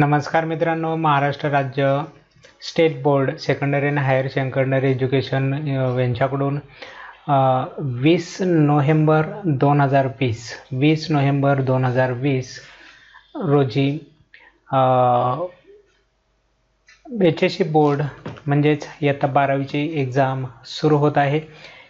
नमस्कार मित्रांनो महाराष्ट्र राज्य state board secondary and higher secondary education यांच्याकडून वीस नोव्हेंबर दोन हजार वीस वीस नोव्हेंबर दोन हजार वीस रोजी एच एस सी बोर्ड म्हणजेच इयत्ता बारावीची एक्झाम सुरू होत आहे.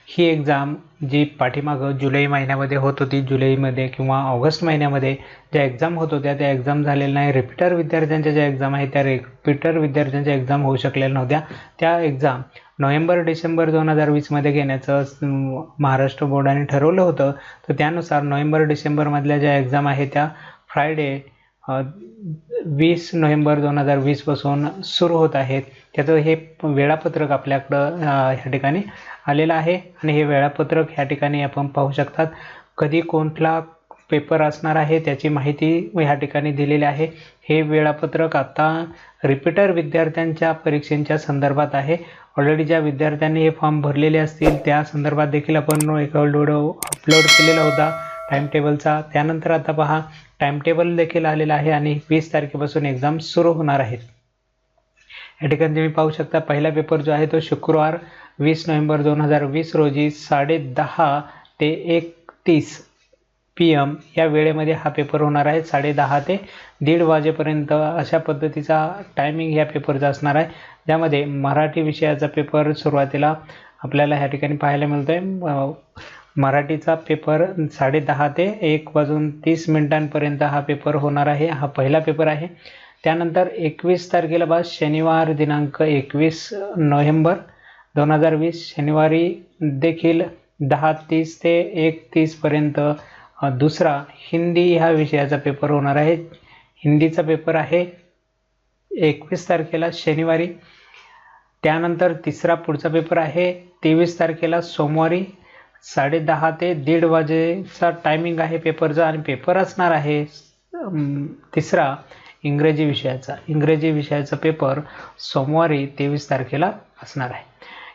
ही एक्झाम जी पाठीमागं जुलै महिन्यामध्ये होत होती जुलैमध्ये किंवा ऑगस्ट महिन्यामध्ये ज्या एक्झाम होत होत्या त्या एक्झाम झालेल्या नाही. रिपीटर विद्यार्थ्यांच्या ज्या एक्झाम आहेत त्या रिपीटर विद्यार्थ्यांच्या एक्झाम होऊ शकलेल्या नव्हत्या. त्या एक्झाम नोव्हेंबर डिसेंबर दोन हजार वीसमध्ये घेण्याचं महाराष्ट्र बोर्डाने ठरवलं होतं. तर त्यानुसार नोव्हेंबर डिसेंबरमधल्या ज्या एक्झाम आहेत त्या फ्रायडे वीस नोव्हेंबर दोन हजार वीसपासून सुरू होत आहेत. त्याचं हे वेळापत्रक आपल्याकडं ह्या ठिकाणी आलेलं आहे. आणि हे वेळापत्रक ह्या ठिकाणी आपण पाहू शकतात. कधी कोणता पेपर असणार आहे त्याची माहिती ह्या ठिकाणी दिलेली आहे. हे वेळापत्रक आता रिपीटर विद्यार्थ्यांच्या परीक्षेच्या संदर्भात आहे. ऑलरेडी ज्या विद्यार्थ्यांनी हे फॉर्म भरलेले असतील त्या संदर्भात देखील आपण एक व्हिडिओ अपलोड केलेला होता. टाईम टेबलचा त्यानंतर आता पहा टाईमटेबल देखील आलेला आहे आणि वीस तारखेपासून एक्झाम सुरू होणार आहेत. या ठिकाणी तुम्ही पाहू शकता पहिला पेपर जो आहे तो शुक्रवार वीस नोव्हेंबर दोन हजार वीस रोजी साडे दहा ते एकतीस पी एम या वेळेमध्ये हा पेपर होणार आहे. साडे दहा ते दीड वाजेपर्यंत अशा पद्धतीचा टायमिंग ह्या पेपरचा असणार आहे. ज्यामध्ये मराठी विषयाचा पेपर सुरुवातीला आपल्याला ह्या ठिकाणी पाहायला मिळतो आहे मराठीचा पेपर साडे दहा ते एक वाजून तीस मिनिटांपर्यंत हा पेपर होणार आहे. हा पहिला पेपर आहे. त्यानंतर एकवीस तारखेला बा शनिवार दिनांक एकवीस नोव्हेंबर दोन हजार वीस शनिवारी देखील दहा तीस ते एक तीसपर्यंत दुसरा हिंदी ह्या विषयाचा पेपर होणार आहे. हिंदीचा पेपर आहे एकवीस तारखेला शनिवारी. त्यानंतर तिसरा पुढचा पेपर आहे तेवीस तारखेला सोमवारी. साडेदहा ते दीड वाजेचा टायमिंग आहे पेपरचा आणि पेपर असणार आहे तिसरा इंग्रजी विषयाचा. इंग्रजी विषयाचा पेपर सोमवारी तेवीस तारखेला असणार आहे.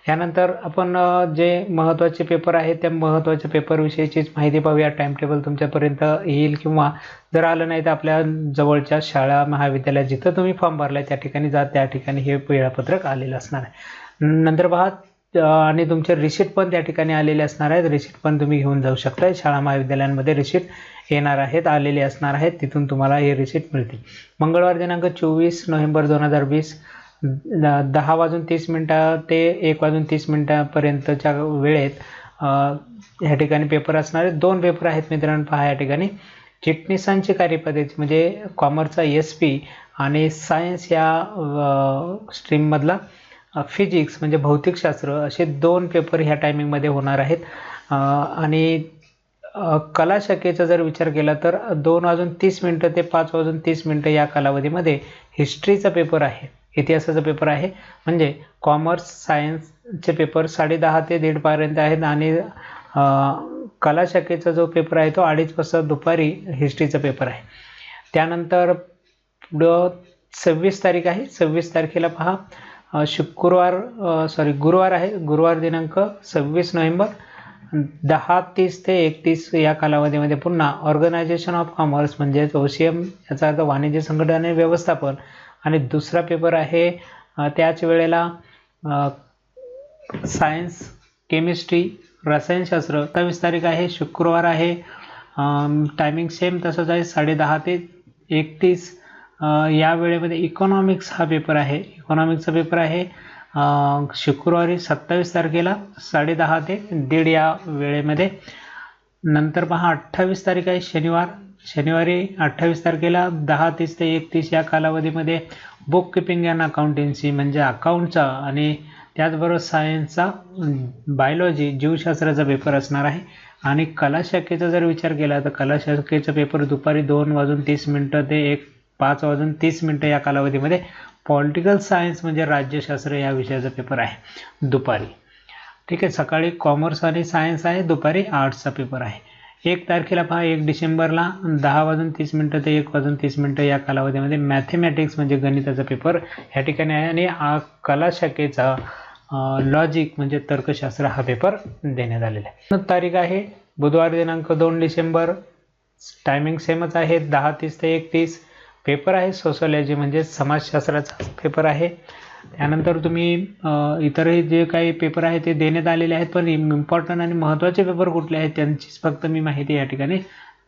यानंतर आपण जे महत्त्वाचे पेपर आहेत त्या महत्त्वाच्या पेपरविषयीचीच माहिती पाहूया. टाईम टेबल तुमच्यापर्यंत येईल किंवा जर आलं नाही तर आपल्या जवळच्या शाळा महाविद्यालयात जिथं तुम्ही फॉर्म भरला आहे त्या ठिकाणी जा त्या ठिकाणी हे वेळापत्रक आलेलं असणार आहे. नंतर पहा आणि तुमचे रिसिट पण त्या ठिकाणी आलेले असणार आहेत. रिसिट पण तुम्ही घेऊन जाऊ शकता शाळा महाविद्यालयांमध्ये रिसिट येणार आहेत आलेले असणार आहेत. तिथून तुम्हाला हे रिसिट मिळतील. मंगळवार दिनांक चोवीस नोव्हेंबर दोन हजार वीस दहा वाजून तीस मिनटं ते एक वाजून तीस मिनटापर्यंतच्या वेळेत ह्या ठिकाणी पेपर असणारे दोन पेपर आहेत मित्रांनो पहा या ठिकाणी. चिटणीसांची कार्यपद्धती म्हणजे कॉमर्सचा एस पी आणि सायन्स या स्ट्रीममधला फिजिक्स म्हणजे भौतिकशास्त्र असे दोन पेपर ह्या टायमिंगमध्ये होणार आहेत. आणि कलाशाखेचा जर विचार केला तर दोन वाजून तीस मिनटं ते पाच वाजून तीस मिनटं या कालावधीमध्ये हिस्ट्रीचा पेपर आहे. इतिहासाचा पेपर आहे. म्हणजे कॉमर्स सायन्सचे पेपर साडे दहा ते दीडपर्यंत आहेत आणि कलाशाखेचा जो पेपर आहे तो अडीच वाजता दुपारी हिस्ट्रीचा पेपर आहे. त्यानंतर पुढं सव्वीस तारीख आहे. सव्वीस तारखेला पहा. शुक्रवार सॉरी गुरुवार आहे. गुरुवार दिनांक सव्वीस नोव्हेंबर. दहा तीस ते एकतीस या कालावधीमध्ये पुन्हा ऑर्गनायझेशन ऑफ कॉमर्स म्हणजेच ओ सी एम याचा अर्थ वाणिज्य संघटन आणि व्यवस्थापन. आणि दुसरा पेपर आहे त्याच वेळेला सायन्स केमिस्ट्री रसायनशास्त्र सत्तावीस तारीख आहे शुक्रवार आहे. टायमिंग सेम तसंच आहे साडेदहा ते एकतीस. या वेळेमध्ये इकॉनॉमिक्स हा पेपर आहे. इकॉनॉमिक्सचा पेपर आहे शुक्रवारी सत्तावीस तारखेला साडेदहा ते दीड या वेळेमध्ये. नंतर पहा अठ्ठावीस तारीख आहे शनिवार. शनिवारी अठ्ठावीस तारखेला दहा तीस ते एकतीस या कालावधीमध्ये बुक किपिंग अँड अकाउंटन्सी म्हणजे अकाउंटचा आणि त्याचबरोबर सायन्सचा बायोलॉजी जीवशास्त्राचा पेपर असणार आहे. आणि कलाशाखेचा जर विचार केला तर कलाशाखेचा पेपर दुपारी दोन वाजून तीस मिनटं ते एक पाच वाजून तीस मिनटं या कालावधीमध्ये पॉलिटिकल सायन्स म्हणजे राज्यशास्त्र या विषयाचा पेपर आहे. दुपारी. ठीक आहे सकाळी कॉमर्स आणि सायन्स आहे दुपारी आर्ट्सचा पेपर आहे. एक तारखेला पहा एक डिसेंबरला दहा वाजून तीस मिनटं ते एक वाजून तीस मिनटं या कालावधीमध्ये मॅथमॅटिक्स म्हणजे गणिताचा पेपर ह्या ठिकाणी आहे आणि आ कला शाखेचा लॉजिक म्हणजे तर्कशास्त्र हा पेपर देण्यात आलेला आहे. तारीख आहे बुधवार दिनांक दोन डिसेंबर. टायमिंग सेमच आहे दहा तीस ते एकतीस. पेपर आहे सोशॉलॉजी म्हणजे समाजशास्त्राचा पेपर आहे. त्यानंतर तुम्ही इतरही जे काही पेपर आहे ते देण्यात आलेले आहेत पण इम्पॉर्टंट आणि महत्त्वाचे पेपर कुठले आहेत त्यांचीच फक्त मी माहिती या ठिकाणी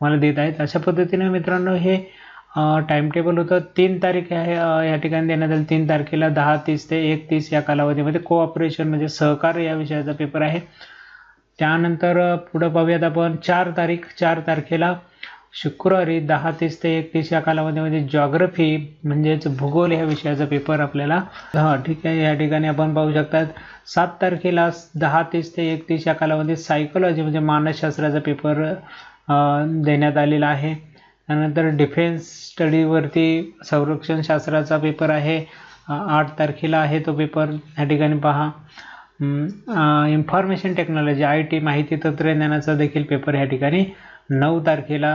मला देत आहेत. अशा पद्धतीने मित्रांनो हे टाइम टेबल होतं. तीन तारीख आहे या ठिकाणी देण्यात आलं तीन तारखेला दहा तीस ते एक तीस या कालावधीमध्ये कोऑपरेशन म्हणजे सहकार्य या विषयाचा पेपर आहे. त्यानंतर पुढं पाहूयात आपण. चार तारीख चार तारखेला शुक्रवारी दहा तीस ते एकतीस या कालावधीमध्ये जॉग्रफी म्हणजेच भूगोल ह्या विषयाचा पेपर आपल्याला हा ठीक आहे. या ठिकाणी आपण पाहू शकतात सात तारखेला दहा तीस ते एकतीस या कालावधीत सायकोलॉजी म्हणजे मानसशास्त्राचा पेपर देण्यात आलेला आहे. त्यानंतर डिफेन्स स्टडीवरती संरक्षणशास्त्राचा पेपर आहे. आठ तारखेला आहे तो पेपर या ठिकाणी पहा. इन्फॉर्मेशन टेक्नॉलॉजी आय टी माहिती तंत्रज्ञानाचा देखील पेपर या ठिकाणी नऊ तारखेला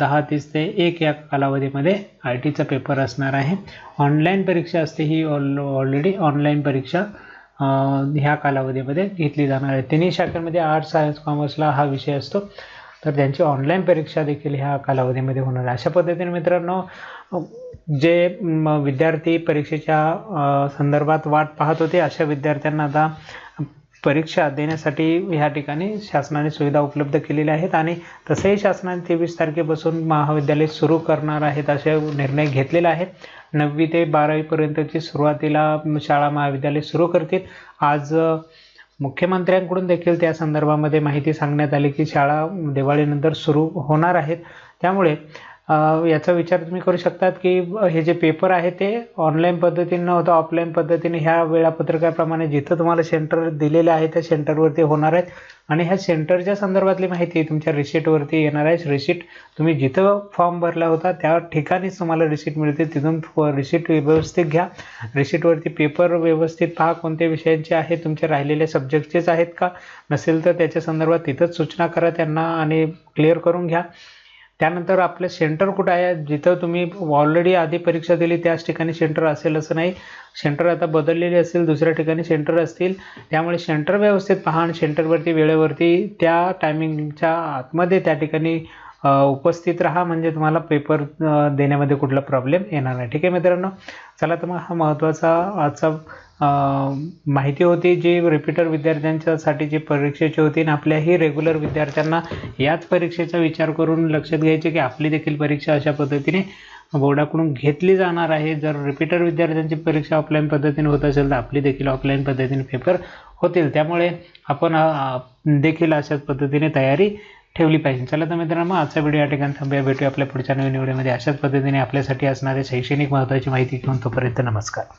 दहा तीस ते एक या कालावधीमध्ये आय टीचा पेपर असणार आहे. ऑनलाईन परीक्षा असते ही ऑल ऑलरेडी ऑनलाईन परीक्षा ह्या कालावधीमध्ये घेतली जाणार आहे. तिन्ही शाखांमध्ये आर्ट्स सायन्स कॉमर्सला हा विषय असतो. तर त्यांची ऑनलाईन परीक्षा देखील ह्या कालावधीमध्ये होणार आहे. अशा पद्धतीने मित्रांनो जे म, विद्यार्थी परीक्षेच्या संदर्भात वाट पाहत होते अशा विद्यार्थ्यांना आता परीक्षा देण्यासाठी ह्या ठिकाणी शासनाने सुविधा उपलब्ध केलेल्या आहेत आणि तसंही शासनाने तेवीस तारखेपासून महाविद्यालय सुरू करणार आहेत असे निर्णय घेतलेला आहे नववी ते बारावीपर्यंतची सुरुवातीला शाळा महाविद्यालय सुरू करतील. आज मुख्यमंत्र्यांकडून देखील त्या संदर्भामध्ये माहिती सांगण्यात आली की शाळा दिवाळीनंतर सुरू होणार आहेत. त्यामुळे याचा विचार तुम्ही करू शकतात की हे जे पेपर आहे ते ऑनलाईन पद्धतीने होतं ऑफलाईन पद्धतीने ह्या वेळापत्रकाप्रमाणे जिथं तुम्हाला सेंटर दिलेले आहे त्या सेंटरवरती होणार आहेत. आणि ह्या सेंटरच्या संदर्भातली माहिती तुमच्या रिसिटवरती येणार आहे. रिसिट तुम्ही जिथं फॉर्म भरला होता त्या ठिकाणीच तुम्हाला रिसिट मिळते. तिथून रिसिट व्यवस्थित घ्या. रिसिटवरती पेपर व्यवस्थित पहा कोणत्या विषयांचे आहेत तुमच्या राहिलेले सब्जेक्टचेच आहेत का? नसेल तर त्याच्या संदर्भात तिथंच सूचना करा त्यांना आणि क्लिअर करून घ्या. त्यानंतर आपलं सेंटर कुठं आहे? जिथं तुम्ही ऑलरेडी आधी परीक्षा दिली त्याच ठिकाणी सेंटर असेल असं नाही. सेंटर आता बदललेले असेल दुसऱ्या ठिकाणी सेंटर असतील. त्यामुळे सेंटर व्यवस्थित पहा आणि सेंटरवरती वेळेवरती त्या टायमिंगच्या आतमध्ये त्या ठिकाणी उपस्थित राहा म्हणजे तुम्हाला पेपर देण्यामध्ये कुठला प्रॉब्लेम येणार नाही. ठीक आहे मित्रांनो? चला तर मग हा महत्त्वाचा आजचा माहिती होती जी रिपीटर विद्यार्थ्यांच्यासाठी जी परीक्षेची होती आणि आपल्याही रेग्युलर विद्यार्थ्यांना याच परीक्षेचा विचार करून लक्षात घ्यायचे की आपली देखील परीक्षा अशा पद्धतीने बोर्डाकडून घेतली जाणार आहे. जर रिपीटर विद्यार्थ्यांची परीक्षा ऑफलाईन पद्धतीने होत असेल तर आपली देखील ऑफलाईन पद्धतीने पेपर होतील. त्यामुळे आपण देखील अशाच पद्धतीने तयारी ठेवली पाहिजे. चला तर मित्रांनो आजचा व्हिडिओ या ठिकाणी थांबूया. भेटूया आपल्या पुढच्या नवीन व्हिडिओमध्ये अशाच पद्धतीने आपल्यासाठी असणारे शैक्षणिक महत्त्वाची माहिती घेऊन तोपर्यंत नमस्कार.